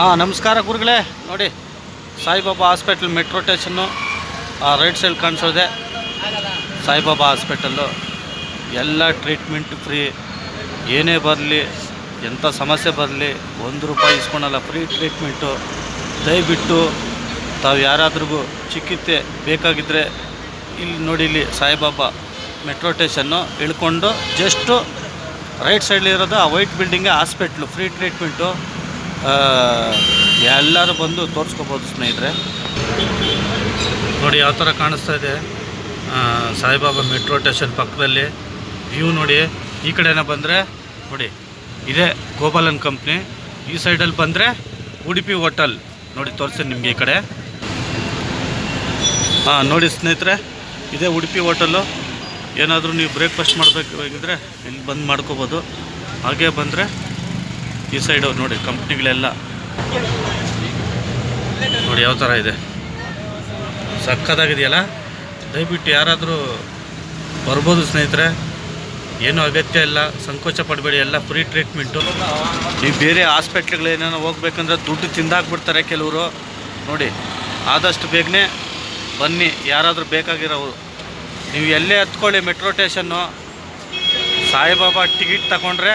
ಹಾಂ, ನಮಸ್ಕಾರ ಗುರುಗಳೇ. ನೋಡಿ, Saibaba hospital metro station right side ಕಾಣಿಸೋದೆ. Saibaba hospital. ಎಲ್ಲ ಟ್ರೀಟ್ಮೆಂಟ್ ಫ್ರೀ. ಏನೇ ಬರಲಿ, ಎಂಥ ಸಮಸ್ಯೆ ಬರಲಿ, ಒಂದು ರೂಪಾಯಿ ಇಸ್ಕೊಳಲ್ಲ, ಫ್ರೀ ಟ್ರೀಟ್ಮೆಂಟು. ದಯವಿಟ್ಟು ತಾವು ಯಾರಾದ್ರಿಗೂ ಚಿಕಿತ್ಸೆ ಬೇಕಾಗಿದ್ದರೆ ಇಲ್ಲಿ ನೋಡಿ, ಇಲ್ಲಿ ಸಾಯಿಬಾಬಾ ಮೆಟ್ರೋ ಸ್ಟೇಷನ್ನು ಇಳ್ಕೊಂಡು ಜಸ್ಟು ರೈಟ್ ಸೈಡಲ್ಲಿರೋದು ಆ ವೈಟ್ ಬಿಲ್ಡಿಂಗೇ, ಹಾಸ್ಪಿಟ್ಲು, ಫ್ರೀ ಟ್ರೀಟ್ಮೆಂಟು. ಎಲ್ಲರೂ ಬಂದು ತೋರಿಸ್ಕೋಬೋದು ಸ್ನೇಹಿತರೆ. ನೋಡಿ ಯಾವ ಥರ ಕಾಣಿಸ್ತಾ ಇದೆ. ಸಾಯಿಬಾಬಾ ಮೆಟ್ರೋ ಸ್ಟೇಷನ್ ಪಕ್ಕದಲ್ಲಿ. ವ್ಯೂ ನೋಡಿ. ಈ ಕಡೆನ ಬಂದರೆ, ನೋಡಿ, ಇದೇ ಗೋಪಾಲನ್ ಕಂಪ್ನಿ ಈ ಸೈಡಲ್ಲಿ ಬಂದರೆ ಉಡುಪಿ ಹೋಟೆಲ್ ನೋಡಿ ತೋರಿಸಿ ನಿಮಗೆ ಈ ಕಡೆ. ಹಾಂ ನೋಡಿ ಸ್ನೇಹಿತರೆ, ಇದೇ ಉಡುಪಿ ಹೋಟೆಲ್ಲು ಏನಾದರೂ ನೀವು ಬ್ರೇಕ್ಫಾಸ್ಟ್ ಮಾಡಬೇಕಾಗಿದ್ರೆ ಇಲ್ಲಿ ಬಂದು ಮಾಡ್ಕೋಬೋದು. ಹಾಗೆ ಬಂದರೆ ಈ ಸೈಡು ನೋಡಿ, ಕಂಪ್ನಿಗಳೆಲ್ಲ ನೋಡಿ ಯಾವ ಥರ ಇದೆ. ಸಕ್ಕದಾಗಿದೆಯಲ್ಲ ದಯವಿಟ್ಟು ಯಾರಾದರೂ ಬರ್ಬೋದು ಸ್ನೇಹಿತರೆ. ಏನೂ ಅಗತ್ಯ ಇಲ್ಲ, ಸಂಕೋಚ ಪಡಬೇಡಿ, ಎಲ್ಲ ಫ್ರೀ ಟ್ರೀಟ್ಮೆಂಟು ನೀವು ಬೇರೆ ಹಾಸ್ಪಿಟ್ಲ್ಗಳೇನೋ ಹೋಗ್ಬೇಕಂದ್ರೆ ದುಡ್ಡು ತಿಂದಾಕ್ಬಿಡ್ತಾರೆ ಕೆಲವರು. ನೋಡಿ, ಆದಷ್ಟು ಬೇಗನೆ ಬನ್ನಿ, ಯಾರಾದರೂ ಬೇಕಾಗಿರೋರು. ನೀವು ಎಲ್ಲೇ ಹತ್ಕೊಳ್ಳಿ, ಮೆಟ್ರೋ ಸ್ಟೇಷನ್ನು. ಸಾಯಿಬಾಬಾ ಟಿಕೆಟ್ ತಗೊಂಡ್ರೆ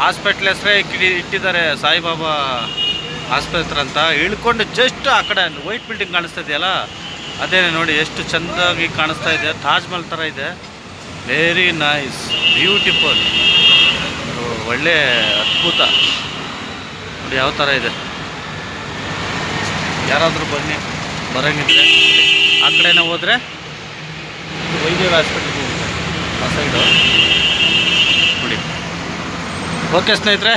ಹಾಸ್ಪಿಟ್ಲ್ ಹೆಸರೇ ಇಟ್ಟಿದ್ದಾರೆ ಸಾಯಿಬಾಬಾ ಆಸ್ಪತ್ರೆ ಅಂತ. ಇಳ್ಕೊಂಡು ಜಸ್ಟ್ ಆ ಕಡೆ ವೈಟ್ ಬಿಲ್ಡಿಂಗ್ ಕಾಣಿಸ್ತಾ ಇದೆಯಲ್ಲ, ಅದೇನೆ ನೋಡಿ ಎಷ್ಟು ಚೆಂದಾಗಿ ಕಾಣಿಸ್ತಾ ಇದೆ. ತಾಜ್ ಮಹಲ್ ಥರ ಇದೆ. ವೆರಿ ನೈಸ್ ಬ್ಯೂಟಿಫುಲ್ ಒಳ್ಳೆ ಅದ್ಭುತ. ನೋಡಿ ಯಾವ ಥರ ಇದೆ. ಯಾರಾದರೂ ಬನ್ನಿ, ಬರೋಂಗಿದ್ರೆ ಆ ಕಡೆನೇ ಹೋದರೆ ವೈದ್ಯರ ಹಾಸ್ಪಿಟ್ಲಿಗೆ ಹೋಗುತ್ತೆ ಆ ಸೈಡು ಓಕೆ ಸ್ನೇಹಿತರೆ.